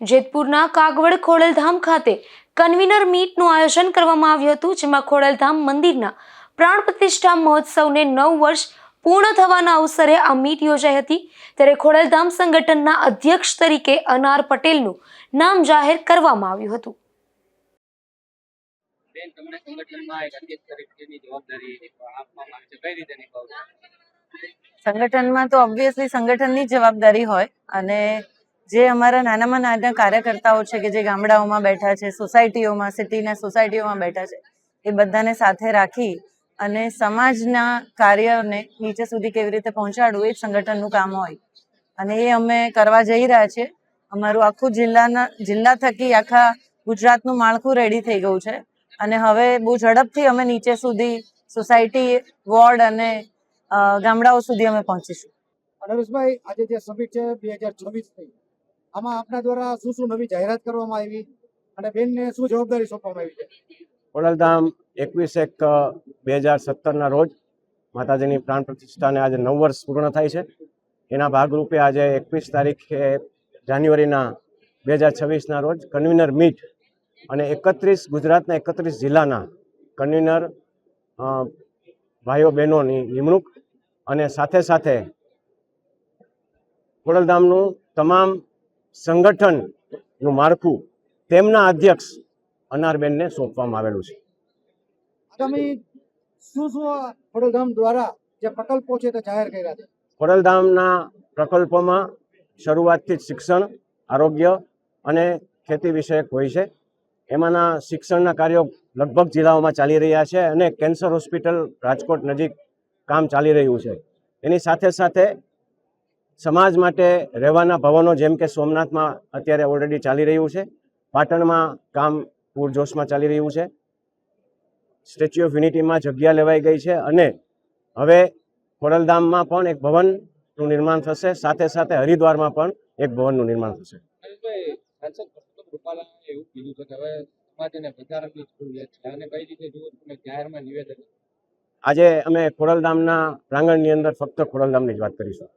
જેતપુરના કાગવડ ખોડલધામ ખાતે કન્વીનર મીટનું આયોજન કરવામાં આવ્યું હતું જેમાં ખોડલધામ મંદિરના પ્રાણ પ્રતિષ્ઠા મહોત્સવને નવ વર્ષ પૂર્ણ થવાના અવસરે આ મીટ યોજાઈ હતી. ત્યારે ખોડલધામ સંગઠનના અધ્યક્ષ તરીકે અનાર પટેલનું નામ જાહેર કરવામાં આવ્યું હતું. સંગઠનમાં તો ઓબ્વિયસલી સંગઠનની જવાબદારી હોય અને જે અમારા નાનામાં નાના કાર્યકર્તાઓ છે કે જે ગામડાઓમાં બેઠા છે, સોસાયટીઓમાં, સિટીના સોસાયટીઓમાં બેઠા છે, એ બધાને સાથે રાખી અને સમાજના કાર્યને નીચે સુધી કેવી રીતે પહોંચાડવું એ જ સંગઠનનું કામ હોય. અને એ અમે કરવા જઈ રહ્યા છીએ. અમારું આખું જિલ્લાના, જિલ્લા થકી આખા ગુજરાતનું માળખું રેડી થઈ ગયું છે. અને હવે બહુ ઝડપથી અમે નીચે સુધી સોસાયટી વોર્ડ અને ગામડાઓ સુધી અમે પહોંચીશું. નરેશભાઈ આજે જે સમિટ છે, બે હજાર છવ્વીસની આમાં આપના દ્વારા શું શું નવી જાહેરાત કરવામાં આવી અને બેનને શું જવાબદારી સોંપવામાં આવી છે? ખોડલધામ એકવીસ એક બે હજાર સત્તરના રોજ માતાજીની પ્રાણ પ્રતિષ્ઠાને આજે નવ વર્ષ પૂર્ણ થાય છે. એના ભાગરૂપે આજે એકવીસ તારીખે જાન્યુઆરીના બે હજાર છવ્વીસના રોજ કન્વીનર મીટ અને એકત્રીસ, ગુજરાતના એકત્રીસ જિલ્લાના કન્વીનર ભાઈઓ બહેનોની નિમણૂક અને સાથે સાથે ખોડલધામનું તમામ સંગઠનનું માળખું તેમના અધ્યક્ષ અનારબેનને સોંપવામાં આવેલું છે. આગામી શું શું ખોડલધામ દ્વારા જે પ્રકલ્પો છે તે જાહેર કર્યા છે? ખોડલધામના પ્રકલ્પોમાં શરૂઆતથી જ શિક્ષણ આરોગ્ય અને ખેતી વિષયક હોય છે. એમાંના શિક્ષણના કાર્યો લગભગ જિલ્લાઓમાં ચાલી રહ્યા છે અને કેન્સર હોસ્પિટલ રાજકોટ નજીક કામ ચાલી રહ્યું છે. એની સાથે સાથે સમાજ માટે રહેવાના ભવનો જેમ કે સોમનાથમાં અત્યારે ઓલરેડી ચાલી રહ્યું છે. પાટણમાં કામ પૂરજોશમાં ચાલી રહ્યું છે. સ્ટેચ્યુ ઓફ યુનિટીમાં જગ્યા લેવાઈ ગઈ છે અને હવે ખોડલધામમાં પણ એક ભવનનું નિર્માણ થશે. સાથે સાથે હરિદ્વારમાં પણ એક ભવનનું નિર્માણ થશે. આજે અમે ખોડલધામના પ્રાંગણની અંદર ફક્ત ખોડલધામની જ વાત કરીશું.